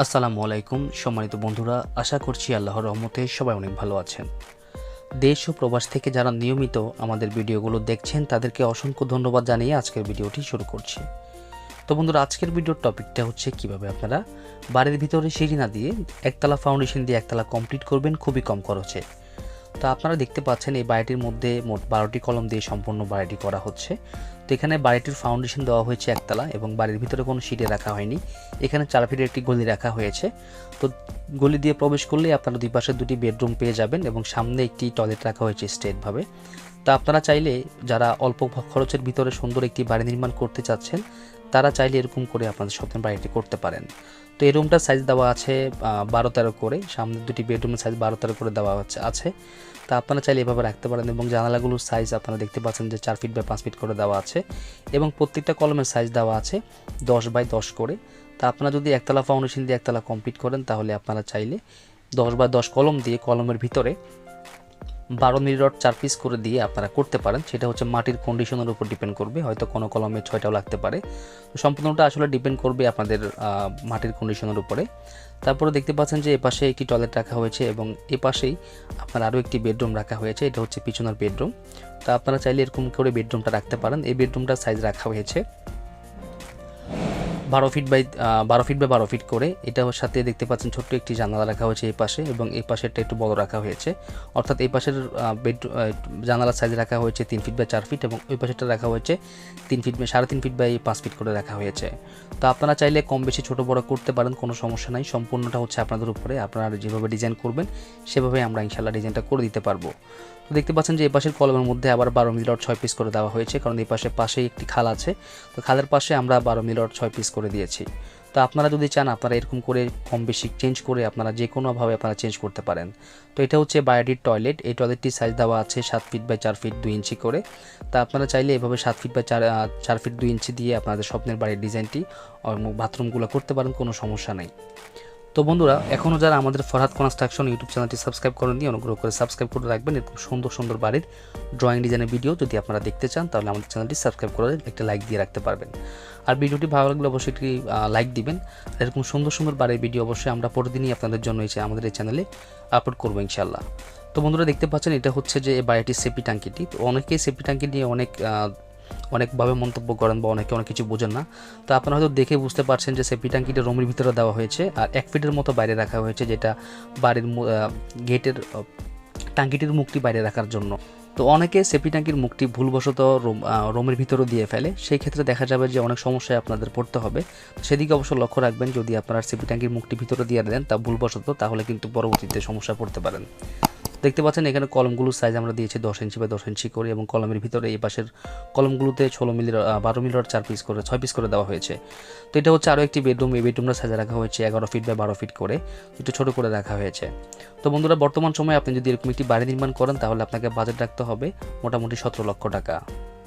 আসসালামু আলাইকুম, সম্মানিত বন্ধুরা, আশা করছি আল্লাহর রহমতে সবাই অনেক ভালো আছেন। দেশ ও প্রবাস থেকে যারা নিয়মিত আমাদের ভিডিওগুলো দেখছেন, তাদেরকে অসংখ্য ধন্যবাদ জানিয়ে আজকের ভিডিওটি শুরু করছি। তো বন্ধুরা, আজকের ভিডিওর টপিকটা হচ্ছে কীভাবে আপনারা বাড়ির ভিতরে সিঁড়ি না দিয়ে একতলা ফাউন্ডেশন দিয়ে একতলা কমপ্লিট করবেন, খুবই কম খরচে। তো আপনারা দেখতে পাচ্ছেন এই বাড়িটির মধ্যে মোট বারোটি কলম দিয়ে সম্পূর্ণ বাড়িটি করা হচ্ছে। তো এখানে বাড়িটির ফাউন্ডেশন দেওয়া হয়েছে একতলা এবং বাড়ির ভিতরে কোনো সিটে রাখা হয়নি। এখানে চার ফিটের একটি গলি রাখা হয়েছে। তো গলি দিয়ে প্রবেশ করলে আপনারা দুই পাশে দুটি বেডরুম পেয়ে যাবেন এবং সামনে একটি টয়লেট রাখা হয়েছে স্ট্রেটভাবে তা আপনারা চাইলে যারা অল্প খরচের ভিতরে সুন্দর একটি বাড়ি নির্মাণ করতে চাচ্ছেন তারা চাইলে এরকম করে আপনাদের স্বপ্নের বাড়িটি করতে পারেন। তো এই রুমটার সাইজ দেওয়া আছে বারো তেরো করে। সামনে দুটি বেডরুমের সাইজ বারো তেরো করে দেওয়া হচ্ছে, আছে। তা আপনারা চাইলে এভাবে রাখতে পারেন এবং জানালাগুলোর সাইজ আপনারা দেখতে পাচ্ছেন যে চার ফিট বাই পাঁচ ফিট করে দেওয়া আছে এবং প্রত্যেকটা কলমের সাইজ দেওয়া আছে দশ বাই দশ করে। তা আপনারা যদি একতলা ফাউন্ডেশন দিয়ে একতলা কমপ্লিট করেন তাহলে আপনারা চাইলে দশ বাই দশ কলম দিয়ে কলমের ভিতরে বারো মিলি রড চার পিস করে দিয়ে আপনারা করতে পারেন। সেটা হচ্ছে মাটির কন্ডিশনের উপর ডিপেন্ড করবে, হয়তো কোনো কলমে ছয়টাও লাগতে পারে। তো সম্পূর্ণটা আসলে ডিপেন্ড করবে আপনাদের মাটির কন্ডিশনের উপরে। তারপরে দেখতে পাচ্ছেন যে এপাশে একটি টয়লেট রাখা হয়েছে এবং এপাশেই আপনার আরও একটি বেডরুম রাখা হয়েছে। এটা হচ্ছে পিছনের বেডরুম তো আপনারা চাইলে এরকম করে বেডরুমটা রাখতে পারেন। এই বেডরুমটার সাইজ রাখা হয়েছে। বারো ফিট বাই বারো ফিট বাই বারো ফিট করে এটার সাথে দেখতে পাচ্ছেন ছোট্ট একটি জানালা রাখা হয়েছে এই পাশে এবং এই পাশেরটা একটু বড় রাখা হয়েছে। অর্থাৎ এই পাশের বেড জানালার সাইজ রাখা হয়েছে তিন ফিট বাই চার ফিট এবং ওই পাশেরটা রাখা হয়েছে তিন ফিট বাই সাড়ে তিন ফিট বাই পাঁচ ফিট করে রাখা হয়েছে। তো আপনারা চাইলে কম বেশি ছোটো বড় করতে পারেন, কোনো সমস্যা নাই। সম্পূর্ণটা হচ্ছে আপনাদের উপরে। আপনারা যেভাবে ডিজাইন করবেন, সেভাবে আমরা ইনশাল্লাহ ডিজাইনটা করে দিতে পারব। দেখতে পাচ্ছেন যে এই পাশের কলমের মধ্যে আবার বারো মিলিয়ট ছয় পিস করে দেওয়া হয়েছে, কারণ এই পাশে পাশেই একটি খাল আছে। তো খালের পাশে আমরা বারো মিলিয়ট ছয় পিস করে দিয়েছি। তো আপনারা যদি চান, আপনারা এরকম করে কম বেশি চেঞ্জ করে আপনারা যে কোনোভাবে আপনারা চেঞ্জ করতে পারেন। তো এটা হচ্ছে বায়োটির টয়লেট। এই টয়লেটটির সাইজ দেওয়া আছে সাত ফিট বাই চার ফিট দুই ইঞ্চি করে। তা আপনারা চাইলে এভাবে সাত ফিট বাই চার চার ফিট দুই ইঞ্চি দিয়ে আপনাদের স্বপ্নের বাড়ির ডিজাইনটি বাথরুমগুলো করতে পারেন, কোনো সমস্যা নেই। তো বন্ধুরা এখনও যারা আমাদের ফরহাদ কনস্ট্রাকশন ইউটিউব চ্যানেলটি সাবস্ক্রাইব করেননি, অনুগ্রহ করে সাবস্ক্রাইব করে রাখবেন। এরকম সুন্দর সুন্দর বাড়ির ড্রয়িং ডিজাইনের ভিডিও যদি আপনারা দেখতে চান, তাহলে আমাদের চ্যানেলটি সাবস্ক্রাইব করে একটা লাইক দিয়ে রাখতে পারবেন। আর ভিডিওটি ভালো লাগলে অবশ্যই একটি লাইক দিবেন। এরকম সুন্দর সুন্দর বাড়ির ভিডিও অবশ্যই আমরা প্রতিদিনই আপনাদের জন্য এসে আমাদের এই চ্যানেলে আপলোড করব ইনশাল্লাহ তো বন্ধুরা, দেখতে পাচ্ছেন এটা হচ্ছে যে বাড়িটির সেপি ট্যাঙ্কিটি। তো অনেকেই সেপি ট্যাঙ্কি নিয়ে অনেক অনেকভাবে মন্তব্য করেন বা অনেকে অনেক কিছু বোঝেন না। তো আপনারা হয়তো দেখে বুঝতে পারছেন যে সেপি ট্যাঙ্কিটা রুমের ভিতরে দেওয়া হয়েছে আর এক ফিটের মতো বাইরে রাখা হয়েছে যেটা বাড়ির গেটের আহ, টাঙ্কিটির মুখটি বাইরে রাখার জন্য। তো অনেকে সেপি ট্যাঙ্কির মুখটি ভুলবশত রুম রুমের ভিতরে দিয়ে ফেলে। সেই ক্ষেত্রে দেখা যাবে যে অনেক সমস্যায় আপনাদের পড়তে হবে। সেদিকে অবশ্য লক্ষ্য রাখবেন যদি আপনারা সেপি ট্যাঙ্কির মুখটি ভিতরে দিয়ে দেন তা ভুলবশত তাহলে কিন্তু পরবর্তীতে সমস্যা পড়তে পারেন। দেখতে পাচ্ছেন এখানে কলমগুলোর সাইজ আমরা দিয়েছি দশ ইঞ্চি বা দশ ইঞ্চি করে এবং কলমের ভিতরে এই পাশের কলমগুলোতে ষোলো মিলি বারো মিলির চার পিস করে, ছয় পিস করে দেওয়া হয়েছে। তো এটা হচ্ছে আরও একটি বেডরুম এই বেডরুমটা সাইজে রাখা হয়েছে এগারো ফিট বা বারো ফিট করে একটু ছোটো করে রাখা হয়েছে। তো বন্ধুরা, বর্তমান সময়ে আপনি যদি এরকম একটি বাড়ি নির্মাণ করেন তাহলে আপনাকে বাজেট রাখতে হবে মোটামুটি সতেরো লক্ষ টাকা।